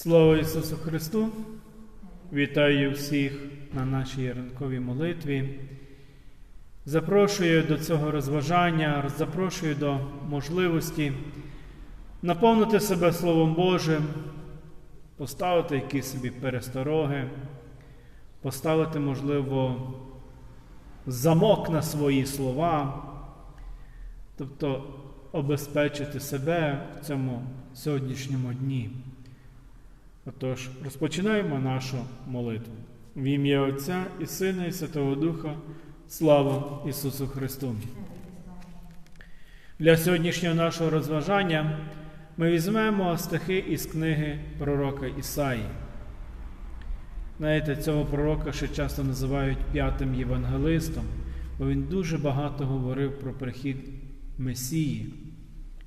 Слава Ісусу Христу! Вітаю всіх на нашій ранковій молитві. Запрошую до цього розважання, запрошую до можливості наповнити себе Словом Божим, поставити якісь собі перестороги, поставити, можливо, замок на свої слова, тобто обезпечити себе в цьому сьогоднішньому дні. Отож, розпочинаємо нашу молитву. В ім'я Отця і Сина, і Святого Духа. Слава Ісусу Христу! Для сьогоднішнього нашого розважання ми візьмемо стихи із книги пророка Ісаї. Знаєте, цього пророка ще часто називають п'ятим євангелистом, бо він дуже багато говорив про прихід Месії.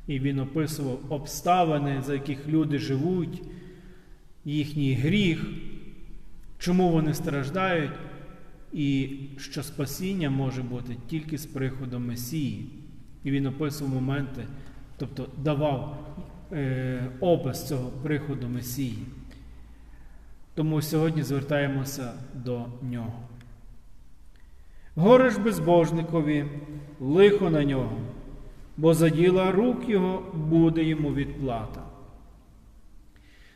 І він описував обставини, за яких люди живуть, їхній гріх, чому вони страждають, і що спасіння може бути тільки з приходом Месії. І він описував моменти, тобто давав е, опис цього приходу Месії. Тому сьогодні звертаємося до нього. Горе ж безбожникові, лихо на нього, бо за діла рук його буде йому відплата.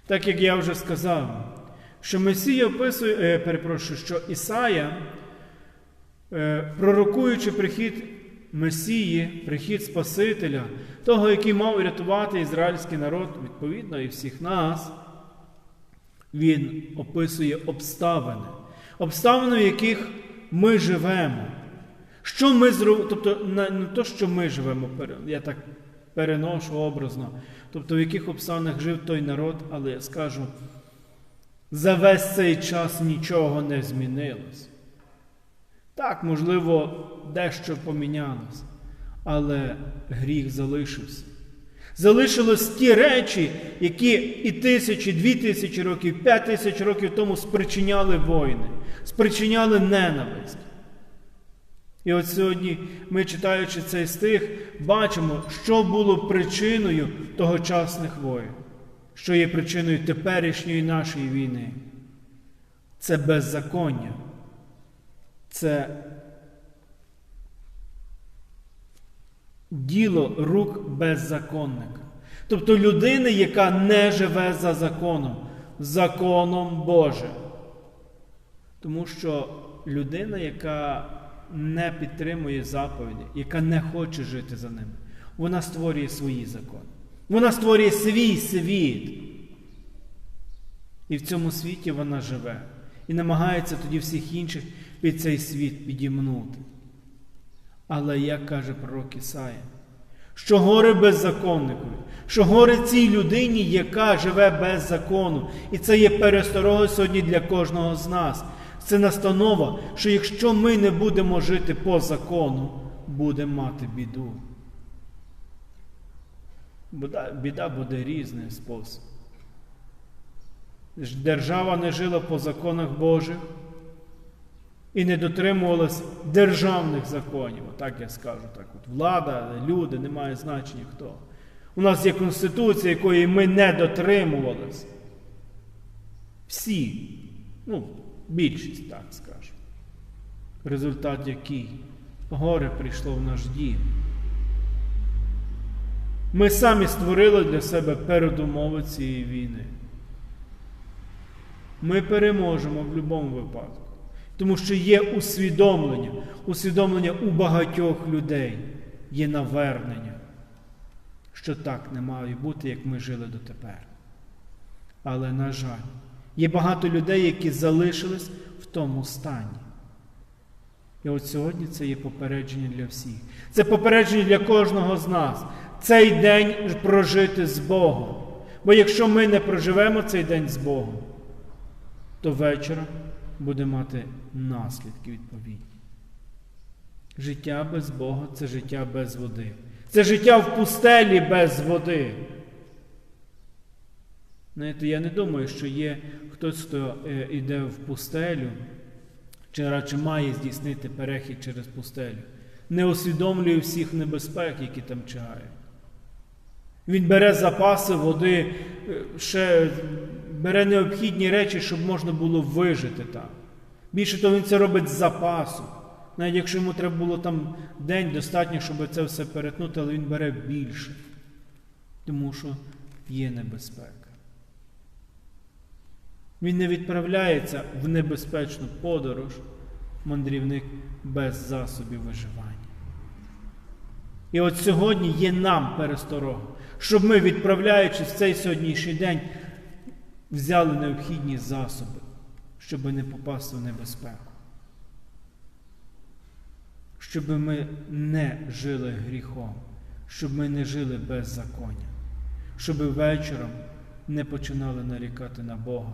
Так як я вже сказав, що Месія описує, е, перепрошую, що Ісая, е, пророкуючи прихід Месії, прихід Спасителя, того, який мав рятувати ізраїльський народ, відповідно, і всіх нас, він описує обставини, обставини, в яких ми живемо. Що ми зробимо, тобто не то, що ми живемо, я так переношу образно, тобто в яких обставинах жив той народ, але я скажу, за весь цей час нічого не змінилось. Так, можливо, дещо помінялось, але гріх залишився. Залишились ті речі, які і тисячі, дві тисячі років, п'ять тисяч років тому спричиняли війни, спричиняли ненависть. І от сьогодні ми, читаючи цей стих, бачимо, що було причиною тогочасних воїн, що є причиною теперішньої нашої війни. Це беззаконня. Це діло рук беззаконника. Тобто людини, яка не живе за законом, законом Божим. Тому що людина, яка не підтримує заповіді, яка не хоче жити за ними, вона створює свої закони. Вона створює свій світ. І в цьому світі вона живе. І намагається тоді всіх інших під цей світ підімнути. Але як каже пророк Ісая, що горе беззаконникові, що горе цій людині, яка живе без закону. І це є пересторогою сьогодні для кожного з нас. Це настанова, що якщо ми не будемо жити по закону, будемо мати біду. Біда буде різний спосіб. Держава не жила по законах Божих і не дотримувалась державних законів. Так я скажу. Так от Влада, люди, немає значення хто. У нас є Конституція, якої ми не дотримувалися. Всі. Ну, більшість, так скажу. Результат який? Горе прийшло в наш дім. Ми самі створили для себе передумови цієї війни. Ми переможемо в будь-якому випадку. Тому що є усвідомлення, усвідомлення у багатьох людей, є навернення, що так не має бути, як ми жили дотепер. Але, на жаль, Є багато людей, які залишились в тому стані. І от сьогодні це є попередження для всіх. Це попередження для кожного з нас. Цей день прожити з Богом. Бо якщо ми не проживемо цей день з Богом, то вечора буде мати наслідки відповідні. Життя без Бога це життя без води. Це життя в пустелі без води. Знаєте, я не думаю, що є хтось, хто йде в пустелю, чи радше має здійснити перехід через пустелю, не усвідомлює всіх небезпек, які там чагають. Він бере запаси води ще бере необхідні речі, щоб можна було вижити там. Більше того, він це робить з запасу. Навіть якщо йому треба було там день достатньо, щоб це все перетнути, але він бере більше. Тому що є небезпека. Він не відправляється в небезпечну подорож, мандрівник без засобів виживання. І от сьогодні є нам пересторога, щоб ми, відправляючись в цей сьогоднішній день, взяли необхідні засоби, щоб не попасти в небезпеку. Щоб ми не жили гріхом, щоб ми не жили беззаконня, щоб вечором не починали нарікати на Бога,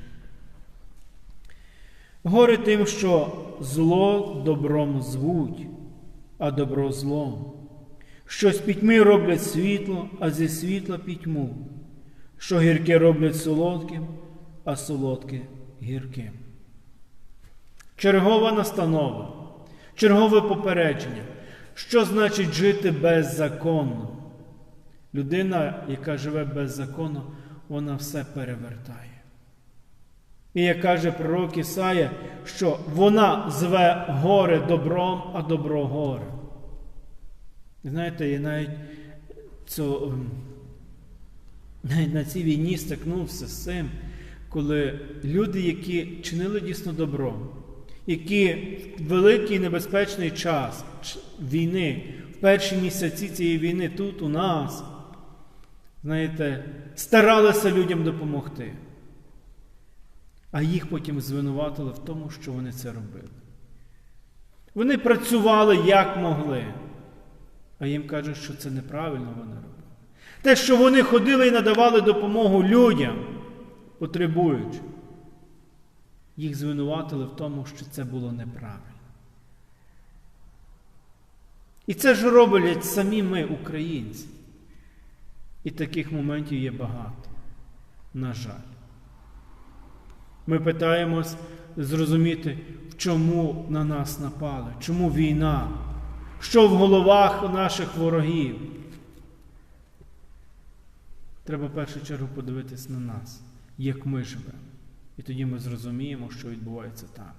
Горе тим, що зло добром звуть, а добро злом, що з пітьми роблять світло, а зі світла пітьму, що гірке роблять солодким, а солодке гірким. Чергова настанова, чергове попередження, що значить жити беззаконно. Людина, яка живе беззаконно, вона все перевертає. І як каже пророк Ісая, що вона зве горе добром, а добро горе. Знаєте, я навіть, цю, навіть на цій війні стикнувся з цим, коли люди, які чинили дійсно добро, які в великий небезпечний час війни, в перші місяці цієї війни тут у нас, знаєте, старалися людям допомогти. А їх потім звинуватили в тому, що вони це робили. Вони працювали як могли, а їм кажуть, що це неправильно вони робили. Те, що вони ходили і надавали допомогу людям, потребуючи, їх звинуватили в тому, що це було неправильно. І це ж роблять самі ми, українці. І таких моментів є багато, на жаль. Ми питаємось зрозуміти, чому на нас напали, чому війна, що в головах наших ворогів. Треба в першу чергу подивитись на нас, як ми живемо. І тоді ми зрозуміємо, що відбувається там.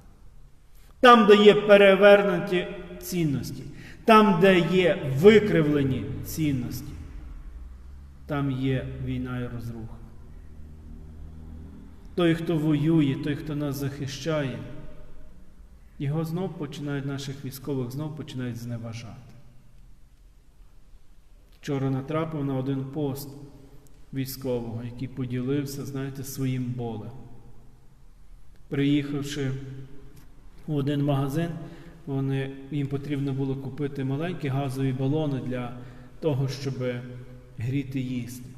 Там, де є перевернуті цінності, там, де є викривлені цінності, там є війна і розруха. Той, хто воює, той, хто нас захищає, його знов починають наших військових знов починають зневажати. Вчора натрапив на один пост військового, який поділився, знаєте, своїм болем. Приїхавши в один магазин, вони, їм потрібно було купити маленькі газові балони для того, щоб гріти їсти.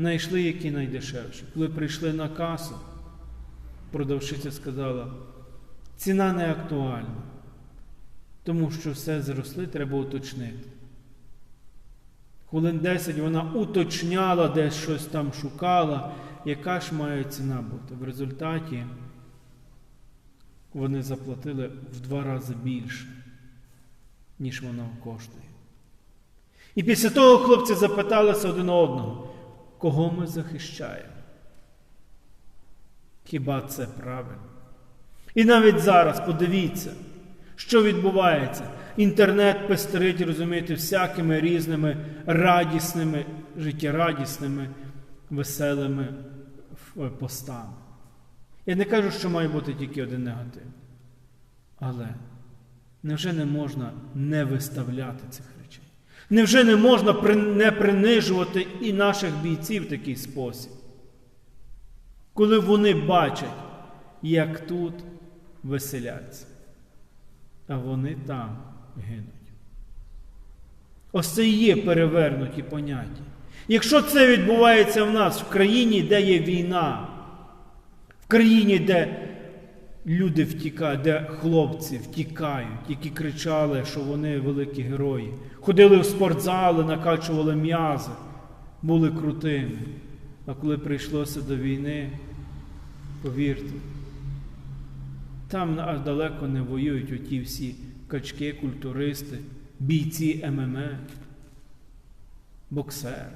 Знайшли які найдешевші. Коли прийшли на касу, продавщиця сказала, ціна не актуальна, тому що все зросли, треба уточнити. Хвилин 10 вона уточняла, десь щось там шукала, яка ж має ціна бути. В результаті вони заплатили в два рази більше, ніж воно коштує. І після того хлопці запиталися один одного, кого ми захищаємо? Хіба це правильно? І навіть зараз подивіться, що відбувається. Інтернет пестерить, розумієте, всякими різними радісними, життєрадісними, веселими постами. Я не кажу, що має бути тільки один негатив. Але невже не можна не виставляти цих? Невже не можна не принижувати і наших бійців в такий спосіб? Коли вони бачать, як тут веселяться, а вони там гинуть. Ось це і є перевернуті поняття. Якщо це відбувається в нас в країні, де є війна, в країні, де люди втікають, де хлопці втікають, які кричали, що вони великі герої, ходили в спортзали, накачували м'язи, були крутими. А коли прийшлося до війни, повірте, там аж далеко не воюють оті всі качки, культуристи, бійці ММА, боксери.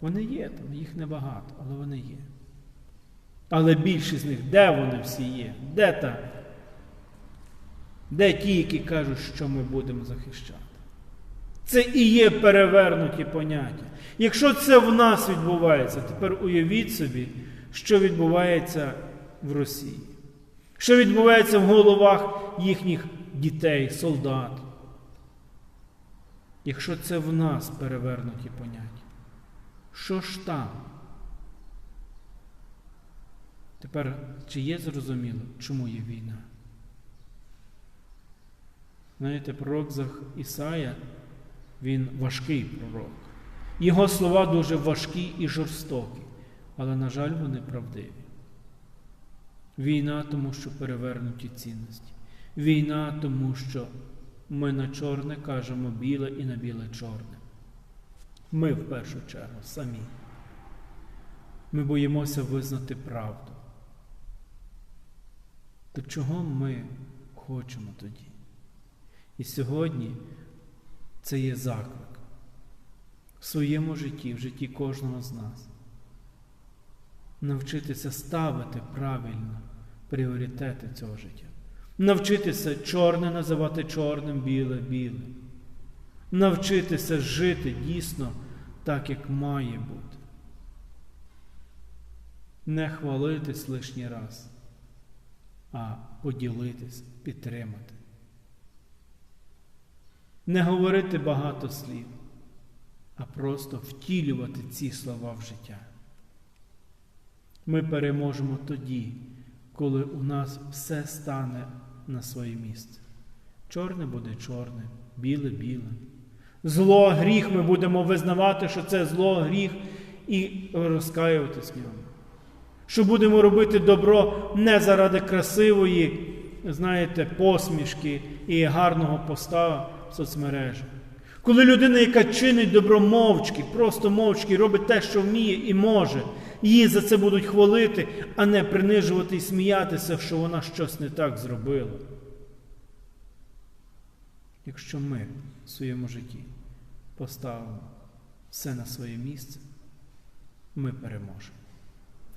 Вони є там, їх небагато, але вони є. Але більшість з них, де вони всі є? Де та? Де ті, які кажуть, що ми будемо захищати? Це і є перевернуті поняття. Якщо це в нас відбувається, тепер уявіть собі, що відбувається в Росії, що відбувається в головах їхніх дітей, солдат. Якщо це в нас перевернуті поняття, що ж там? Тепер, чи є зрозуміло, чому є війна? Знаєте, пророк Ісая, він важкий пророк. Його слова дуже важкі і жорстокі, але, на жаль, вони правдиві. Війна, тому що перевернуті цінності. Війна, тому що ми на чорне кажемо біле і на біле чорне. Ми в першу чергу самі. Ми боїмося визнати правду. То чого ми хочемо тоді? І сьогодні це є заклик в своєму житті, в житті кожного з нас. Навчитися ставити правильно пріоритети цього життя. Навчитися чорне називати чорним, біле білим. Навчитися жити дійсно так, як має бути. Не хвалитись лишній раз, а поділитись, підтримати. Не говорити багато слів, а просто втілювати ці слова в життя. Ми переможемо тоді, коли у нас все стане на своє місце. Чорне буде чорне, біле біле. Зло, гріх ми будемо визнавати, що це зло, гріх, і розкаюватись в ньому. Що будемо робити добро не заради красивої, знаєте, посмішки і гарного поста в соцмережах. Коли людина, яка чинить добро мовчки, просто мовчки, робить те, що вміє і може, її за це будуть хвалити, а не принижувати і сміятися, що вона щось не так зробила. Якщо ми в своєму житті поставимо все на своє місце, ми переможемо.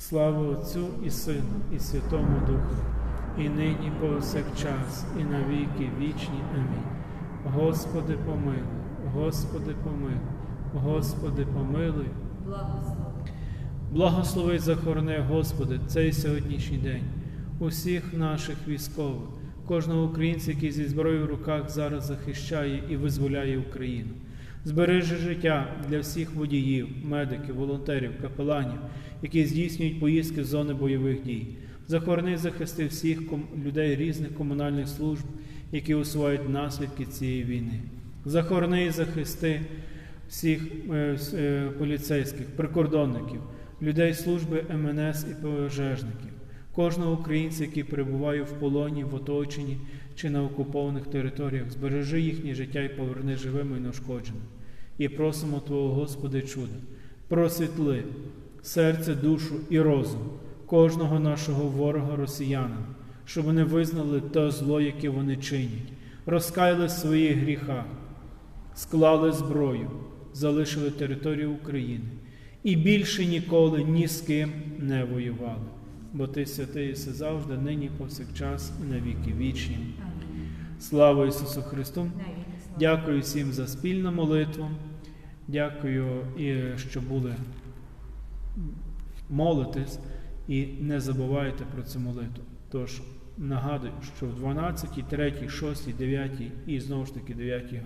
Слава Отцю і Сину, і Святому Духу, і нині повсякчас, і на віки вічні. Амінь. Господи, помилуй, Господи, помилуй, Господи, помилуй. Благослови. Благослови захорони, Господи, цей сьогоднішній день, усіх наших військових, кожного українця, який зі зброєю в руках зараз захищає і визволяє Україну. Збережи життя для всіх водіїв, медиків, волонтерів, капеланів, які здійснюють поїздки з зони бойових дій. Захорони захисти всіх ком- людей різних комунальних служб, які усувають наслідки цієї війни. Захорони захисти всіх е, е, поліцейських, прикордонників, людей служби МНС і пожежників, кожного українця, який перебуває в полоні, в оточенні чи на окупованих територіях, збережи їхнє життя і поверни живими і неушкодженими. І просимо Твого Господи чуда, просвітли серце, душу і розум кожного нашого ворога росіянина, щоб вони визнали те зло, яке вони чинять, розкаяли в своїх гріхах, склали зброю, залишили територію України і більше ніколи ні з ким не воювали. Бо ти святий все завжди, нині повсякчас і на віки вічні. Слава Ісусу Христу! Дякую всім за спільну молитву. Дякую, і що були молитись, і не забувайте про цю молитву. Тож нагадую, що в 12, 3, 6, 9 і знову ж таки 9, е,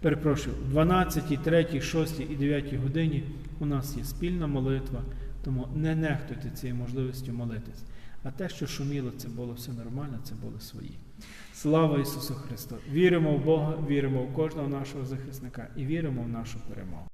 перепрошую, в 12, 3, 6 і 9 годині у нас є спільна молитва, тому не нехтуйте цією можливістю молитись. А те, що шуміло, це було все нормально, це були свої. Слава Ісусу Христу! Віримо в Бога, віримо в кожного нашого захисника і віримо в нашу перемогу.